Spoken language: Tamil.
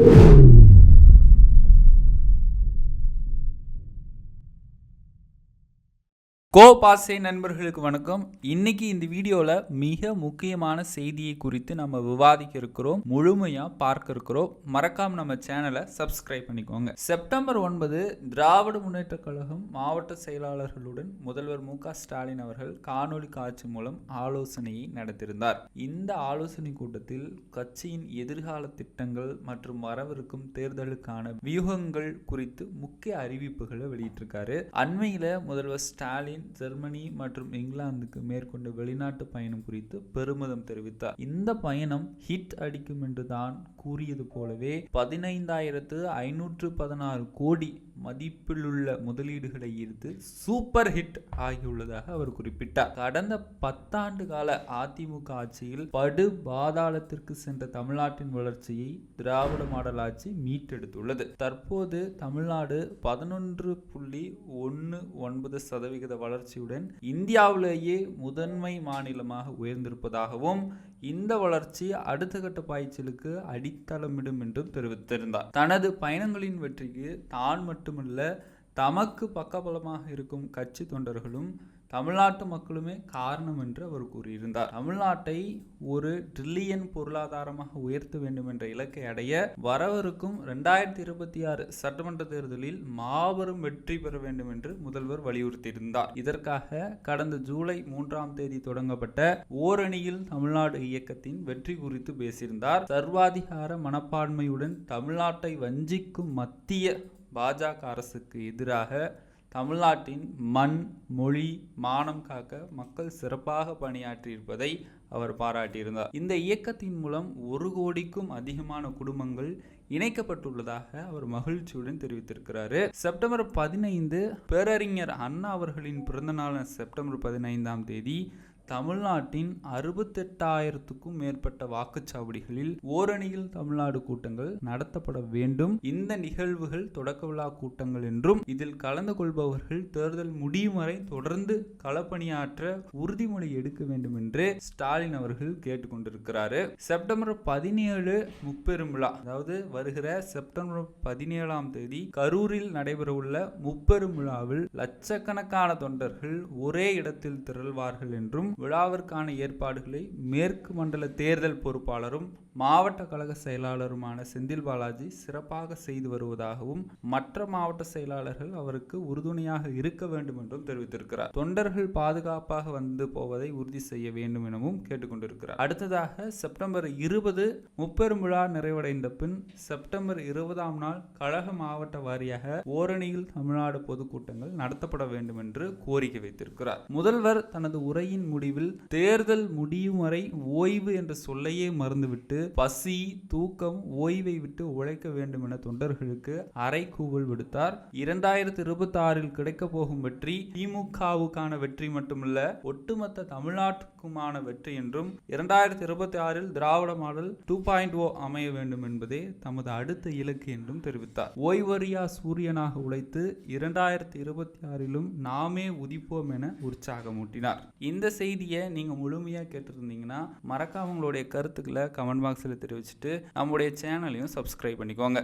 you கோ பாசே நண்பர்களுக்கு வணக்கம். இன்னைக்கு இந்த வீடியோவில் மிக முக்கியமான செய்தியை குறித்து நம்ம விவாதிக்க இருக்கிறோம் முழுமையாக பார்க்க இருக்கிறோம். மறக்காம நம்ம சேனலை சப்ஸ்கிரைப் பண்ணிக்கோங்க. செப்டம்பர் ஒன்பது திராவிட முன்னேற்ற கழகம் மாவட்ட செயலாளர்களுடன் முதல்வர் மு ஸ்டாலின் அவர்கள் காணொலி காட்சி மூலம் ஆலோசனையை நடத்தியிருந்தார். இந்த ஆலோசனை கூட்டத்தில் கட்சியின் எதிர்கால திட்டங்கள் மற்றும் வரவிருக்கும் தேர்தலுக்கான வியூகங்கள் குறித்து முக்கிய அறிவிப்புகளை வெளியிட்டிருக்காரு. அண்மையில் முதல்வர் ஸ்டாலின் ஜெர்மனி மற்றும் இங்கிலாந்துக்கு மேற்கொண்ட வெளிநாட்டு பயணம் குறித்து பெருமிதம் தெரிவித்தார். இந்த பயணம் ஹிட் அடிக்கும் என்று தான் கூறியது போலவே பதினைந்தாயிரத்து ஐநூற்று பதினாறு கோடி மதிப்பிலுள்ள முதலீடுகளை ஈர்த்து சூப்பர் ஹிட் ஆகியுள்ளதாக அவர் குறிப்பிட்டார். கடந்த பத்தாண்டு கால அதிமுக ஆட்சியில் படு பாதாளத்திற்கு சென்ற தமிழ்நாட்டின் வளர்ச்சியை திராவிட மாடல் ஆட்சி மீட்டெடுத்துள்ளது. தற்போது தமிழ்நாடு பதினொன்று புள்ளி ஒன்று ஒன்பது சதவிகித வளர்ச்சியுடன் இந்தியாவிலேயே முதன்மை மாநிலமாக உயர்ந்திருப்பதாகவும் இந்த வளர்ச்சி அடுத்த கட்ட பாய்ச்சலுக்கு அடித்தளமிடும் என்றும் தெரிவித்திருந்தார். தனது பயணங்களின் வெற்றிக்கு தான் மட்டுமல்ல தமக்கு பக்கபலமாக இருக்கும் கட்சி தொண்டர்களும் தமிழ்நாட்டு மக்களுமே காரணம் என்று அவர் கூறியிருந்தார். தமிழ்நாட்டை ஒரு ட்ரில்லியன் பொருளாதாரமாக உயர்த்த வேண்டும் என்ற இலக்கை அடைய வரவிருக்கும் ரெண்டாயிரத்தி இருபத்தி ஆறு சட்டமன்ற தேர்தலில் மாபெரும் வெற்றி பெற வேண்டும் என்று முதல்வர் வலியுறுத்தியிருந்தார். இதற்காக கடந்த ஜூலை மூன்றாம் தேதி தொடங்கப்பட்ட ஓரணியில் தமிழ்நாடு இயக்கத்தின் வெற்றி குறித்து பேசியிருந்தார். சர்வாதிகார மனப்பான்மையுடன் தமிழ்நாட்டை வஞ்சிக்கும் மத்திய பாஜக அரசுக்கு எதிராக தமிழ்நாட்டின் மண் மொழி மானம் காக்க மக்கள் சிறப்பாக பணியாற்றியிருப்பதை அவர் பாராட்டியிருந்தார். இந்த இயக்கத்தின் மூலம் ஒரு கோடிக்கும் அதிகமான குடும்பங்கள் இணைக்கப்பட்டுள்ளதாக அவர் மகிழ்ச்சியுடன் தெரிவித்திருக்கிறாரு. செப்டம்பர் பதினைந்து பேரறிஞர் அண்ணா அவர்களின் பிறந்தநாள் செப்டம்பர் பதினைந்தாம் தேதி தமிழ்நாட்டின் அறுபத்தெட்டாயிரத்துக்கும் மேற்பட்ட வாக்குச்சாவடிகளில் ஓரணியில் தமிழ்நாடு கூட்டங்கள் நடத்தப்பட வேண்டும். இந்த நிகழ்வுகள் தொடக்க விழா கூட்டங்கள் என்றும் இதில் கலந்து கொள்பவர்கள் தேர்தல் முடியும் வரை தொடர்ந்து களப்பணியாற்ற உறுதிமொழி எடுக்க வேண்டும் என்று ஸ்டாலின் அவர்கள் கேட்டுக்கொண்டிருக்கிறாரு. செப்டம்பர் பதினேழு முப்பெரும் விழா அதாவது வருகிற செப்டம்பர் பதினேழாம் தேதி கரூரில் நடைபெறவுள்ள முப்பெரும் விழாவில் லட்சக்கணக்கான தொண்டர்கள் ஒரே இடத்தில் திரள்வார்கள் என்றும் விழாவிற்கான ஏற்பாடுகளை மேற்கு மண்டல தேர்தல் பொறுப்பாளரும் மாவட்ட கழக செயலாளருமான செந்தில் பாலாஜி சிறப்பாக செய்து வருவதாகவும் மற்ற மாவட்ட செயலாளர்கள் அவருக்கு உறுதுணையாக இருக்க வேண்டும் என்றும் தெரிவித்திருக்கிறார். தொண்டர்கள் பாதுகாப்பாக வந்து போவதை உறுதி செய்ய வேண்டும் எனவும் கேட்டுக்கொண்டிருக்கிறார். அடுத்ததாக செப்டம்பர் இருபது முப்பெரும் விழா நிறைவடைந்த பின் செப்டம்பர் இருபதாம் நாள் கழக மாவட்ட வாரியாக ஓரணியில் தமிழ்நாடு பொதுக்கூட்டங்கள் நடத்தப்பட வேண்டும் என்று கோரிக்கை வைத்திருக்கிறார். முதல்வர் தனது உரையின் முடிவில் தேர்தல் முடியும் வரை ஓய்வு என்ற சொல்லையே மறந்துவிட்டு பசி தூக்கம் ஓய்வை விட்டு உழைக்க வேண்டும் என தொண்டர்களுக்கு அரை கூவல் விடுத்தார். இரண்டாயிரத்தி இருபத்தி ஆறில் கிடைக்க போகும் வெற்றி திமுகவுக்கான வெற்றி மட்டுமல்ல ஒட்டுமொத்த தமிழ்நாட்டுக்குமான வெற்றி என்றும் இரண்டாயிரத்தி இருபத்தி ஆறில் Dravida model two point O அமைய வேண்டும் என்பதே தமது அடுத்த இலக்கு என்றும் தெரிவித்தார். ஓய்வறியா சூரியனாக உழைத்து இரண்டாயிரத்தி இருபத்தி ஆறிலும் நாமே உதிப்போம் என உற்சாகமூட்டினார். இந்த செய்தி செய்தியை நீங்கள் முழுமையாக கேட்டிருந்தீங்கன்னா மறக்காம உங்களுடைய கருத்துக்களை கமெண்ட் பாக்ஸில் தெரிவிச்சுட்டு நம்முடைய சேனலையும் சப்ஸ்கிரைப் பண்ணிக்கோங்க.